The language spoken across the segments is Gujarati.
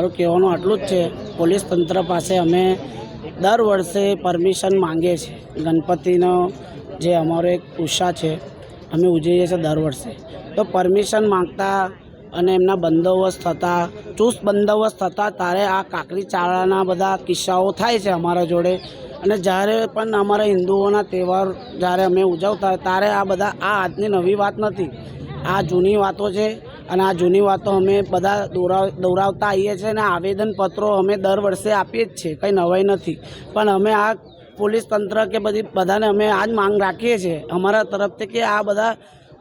મારું કહેવાનું આટલું જ છે. પોલીસ તંત્ર પાસે અમે દર વર્ષે પરમિશન માંગીએ છીએ. ગણપતિનો જે અમારો એક ઉષા છે, અમે ઉજવીએ છીએ દર વર્ષે. તો પરમિશન માંગતા અને એમના બંદોબસ્ત થતા, ચુસ્ત બંદોબસ્ત થતા ત્યારે આ કાકરી ચાળાના બધા કિસ્સાઓ થાય છે અમારા જોડે. અને જ્યારે પણ અમારા હિન્દુઓના તહેવાર જ્યારે અમે ઉજવતા ત્યારે આ બધા, આ આજની નવી વાત નથી. આ જૂની વાતો છે. અને આ જૂની વાતો અમે બધા દોરાવ દોરાવતા આવીએ છીએ અને આવેદનપત્રો અમે દર વર્ષે આપીએ જ છીએ, કંઈ નવાઈ નથી. પણ અમે આ પોલીસ તંત્ર કે બધી બધાને અમે આ જ માંગ રાખીએ છીએ, અમારા તરફથી કે આ બધા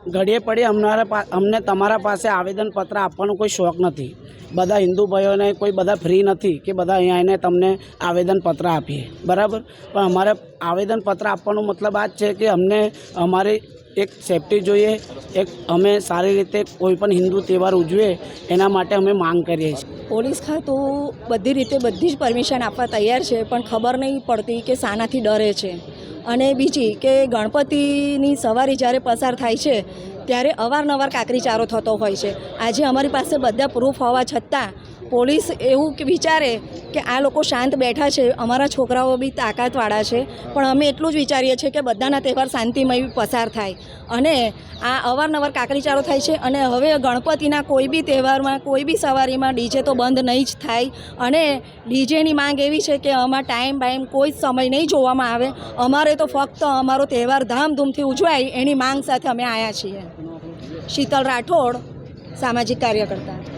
ઘડીએ પડી અમારા અમને તમારા પાસે આવેદનપત્ર આપવાનો કોઈ શોખ નથી. બધા હિન્દુ ભાઈઓને કોઈ બધા ફ્રી નથી કે બધા અહીંયા આવીને તમને આવેદનપત્ર આપીએ. બરાબર? પણ અમારે આવેદનપત્ર આપવાનો મતલબ આ જ છે કે અમને અમારી એક સેફટી જોઈએ, એક અમે સારી રીતે કોઈ પણ હિન્દુ તહેવાર ઉજવીએ એના માટે અમે માંગ કરીએ છીએ. પોલીસ ખાતું બધી રીતે બધી જ પરમિશન આપવા તૈયાર છે, પણ ખબર નહીં પડતી કે શાનાથી ડરે છે. અને બીજી કે ગણપતિની સવારી જ્યારે પસાર થાય છે ત્યારે અવારનવાર કાકરીચારો થતો હોય છે. આજે અમારી પાસે બધા પ્રૂફ હોવા છતાં પોલીસ એવું વિચારે કે આ લોકો શાંત બેઠા છે, અમારા છોકરાઓ બી તાકાતવાળા છે. પણ અમે એટલું જ વિચારીએ છીએ કે બધાના તહેવાર શાંતિમય પસાર થાય. અને આ અવારનવાર કાકરીચારો થાય છે અને હવે ગણપતિના કોઈ બી તહેવારમાં, કોઈ બી સવારીમાં ડીજે તો બંધ નહીં જ થાય. અને ડીજેની માંગ એવી છે કે આમાં ટાઈમ બાઈમ કોઈ જ સમય નહીં જોવામાં આવે. અમારે તો ફક્ત અમારો તહેવાર ધામધૂમથી ઉજવાય એની માંગ સાથે અમે આવ્યા છીએ. शीतल राठोड सामाजिक कार्यकर्ता.